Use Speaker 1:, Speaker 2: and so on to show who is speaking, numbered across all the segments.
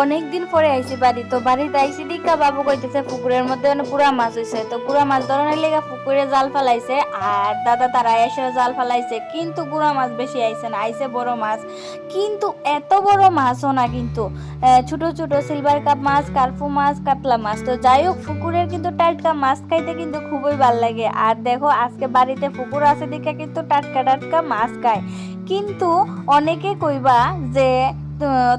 Speaker 1: অনেক দিন পরে আইছি বাড়ি। তো বাড়িতে আইছি দিকা বাবু কইতেছে, পুকুরের মধ্যে মানে পুরা মাছ হইছে। তো পুরা মাছ ধরনের লেগে পুকুরে জাল ফালাইছে আর দাদা তারা এসে জাল ফালাইছে। কিন্তু গুড়া মাছ বেশি আইছে না, আইছে বড় মাছ। কিন্তু এত বড় মাছও না কিন্তু ছোট ছোট সিলভার কাপ মাছ, কার্পু মাছ, কাতলা মাছ। তো যাই হোক, পুকুরের কিন্তু টাটকা মাছ খাইতে কিন্তু খুবই ভালো লাগে। আর দেখো, আজকে বাড়িতে পুকুর আছে দেখে কিন্তু টাটকা টাটকা মাছ খায়। কিন্তু অনেকে কইবা যে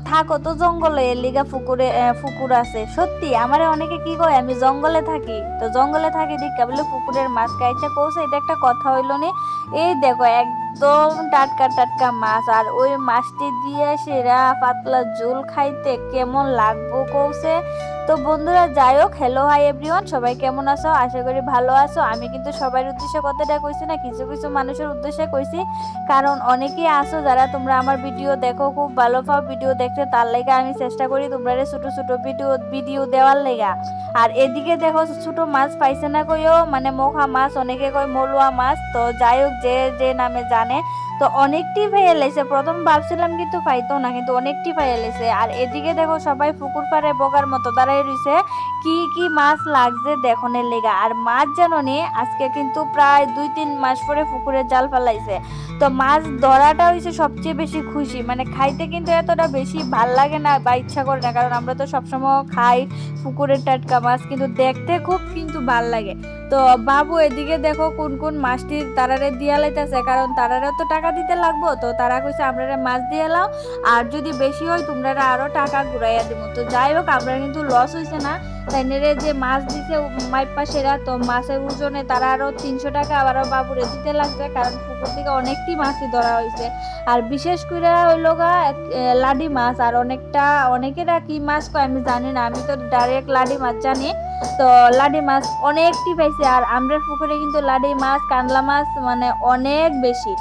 Speaker 1: থাকো তো জঙ্গলে লিগা পুকুরে পুকুর আছে। সত্যি, আমারে অনেকে কি কয়, আমি জঙ্গলে থাকি। তো জঙ্গলে থাকি, দেখা বলে পুকুরের মাছ খাইছে কৌছে এটা একটা কথা হইল নি, এই দেখো একদম টাটকা টাটকা মাছ, আর ওই মাছটি দিয়ে সেরা পাতলা ঝোল খাইতে কেমন লাগবো কৌছে? তো বন্ধুরা, যাই হোক হ্যালো হাই এভরিওয়ান সবাই কেমন আছো? আশা করি ভালো আছো। আমি কিন্তু সবার উদ্দেশ্যে কথাটা কইছি না, কিছু কিছু মানুষের উদ্দেশ্যে কইছি। কারণ অনেকেই আছো যারা তোমরা আমার ভিডিও দেখো, খুব ভালো পাও ভিডিও দেখতে, তার লেগে আমি চেষ্টা করি তোমরা ছোট ছোট ভিডিও ভিডিও দেওয়ার লেগা। আর এদিকে দেখো, ছোট মাছ পাইছে না কইও মানে মোখা মাছ, অনেকে কয় মলুয়া মাছ। তো যাই হোক, যে যে নামে জানে। তো অনেকটি ফাইয়া লেছে প্রথম ভাবছিলাম কিন্তু পাইতো না, কিন্তু অনেকটি ফাইয়া লেছে আর এদিকে দেখো সবাই পুকুর পাড়ে বগার মতো দাঁড়াই রইছে। কি কি মাছ লাগছে দেখনের লেগা। আর মাছ জানো নি আজকে কিন্তু প্রায় দুই, তিন মাস পরে পুকুরে জাল ফেলাইছে। তো মাছ ধরাটা হয়েছে সবচেয়ে বেশি খুশি। মানে খাইতে কিন্তু এতটা বেশি ভালো লাগে না বা ইচ্ছা করে না। কারণ আমরা তো সবসময় খাই পুকুরের টাটকা মাছ, কিন্তু দেখতে খুব কিন্তু ভালো লাগে। তো বাবু, এদিকে দেখো কোন কোন মাছটি তারারে দিয়া লাইতেছে। কারণ তারারে তো টাকা দিতে লাগবো। তো তারা কইছে আমরা মাছ দিয়ে লাও। আর যদি বেশি হয় তোমরা আরও টাকা ঘুরাইয়া দিব তো যাই হোক, আমরা কিন্তু লস হয়েছে না। তাই নেড়ে যে মাছ দিছে মাইপা সেরা, তো মাছের ওজনে তারা আরও তিনশো টাকা আবারও বাবুরে দিতে লাগছে। কারণ পুকুর থেকে অনেকটি মাছই ধরা হয়েছে আর বিশেষ করে হইল গা লাডি মাছ। আর অনেকটা, অনেকেরা কি মাছ কয় আমি জানি না। আমি তো ডাইরেক্ট লাডি মাছ জানি। তো লাডি মাছ অনেকটি পাইছে আর আমরা পুকুরে কিন্তু লাডি মাছ, কানলা মাছ মানে অনেক বেশি।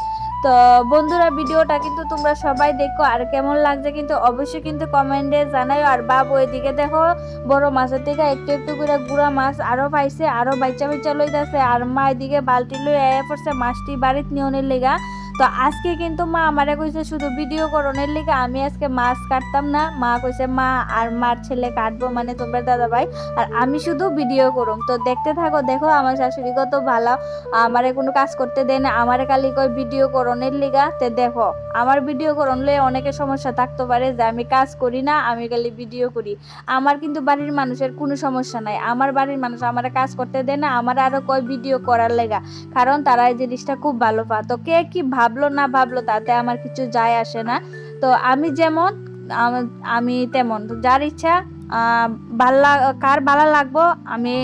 Speaker 1: তো বন্ধুরা, ভিডিওটা কিন্তু তোমরা সবাই দেখো আর কেমন লাগছে কিন্তু অবশ্যই কিন্তু কমেন্টে জানাইও। আর বাবু, এদিকে দেখো, বড় মাছের থেকে একটু একটু করে গুড়া মাছ আরও পাইছে, আরও বাইচা বাইচা লইতাছে। আর মা এদিকে বালতি লই পড়ছে মাছটি বাড়িতে নিয়নের লেগা। তো আজকে কিন্তু মা আমারে কইছে শুধু ভিডিও করণের লিগে, আমি আজকে মাছ কাটতাম না। মা কইছে, মা আর মার ছেলে কাটবো মানে তোমরা দাদা ভাই আর আমি শুধু ভিডিও করুম। তো দেখতে থাকো, দেখো আমার শাশুড়ি কত ভালো। আমারে কোনো কাজ করতে দেয় না, আমারে খালি কই ভিডিও করণের লিগা। তে দেখো, আমার ভিডিও করণলে অনেকের সমস্যা থাকতে পারে যে আমি কাজ করি না, আমি খালি ভিডিও করি। আমার কিন্তু বাড়ির মানুষের কোনো সমস্যা নাই। আমার বাড়ির মানুষ আমার কাজ করতে দেয় না, আমার আরও কয় ভিডিও করার লেগা। কারণ তারা এই জিনিসটা খুব ভালো পা তো কে কি ভাবলো না ভাবলো তাতে আমার কিছু যায় আসে না। তো আমি যেমন আমি তেমন। যার ইচ্ছা আহ, ভালো কার ভালো লাগবো আমি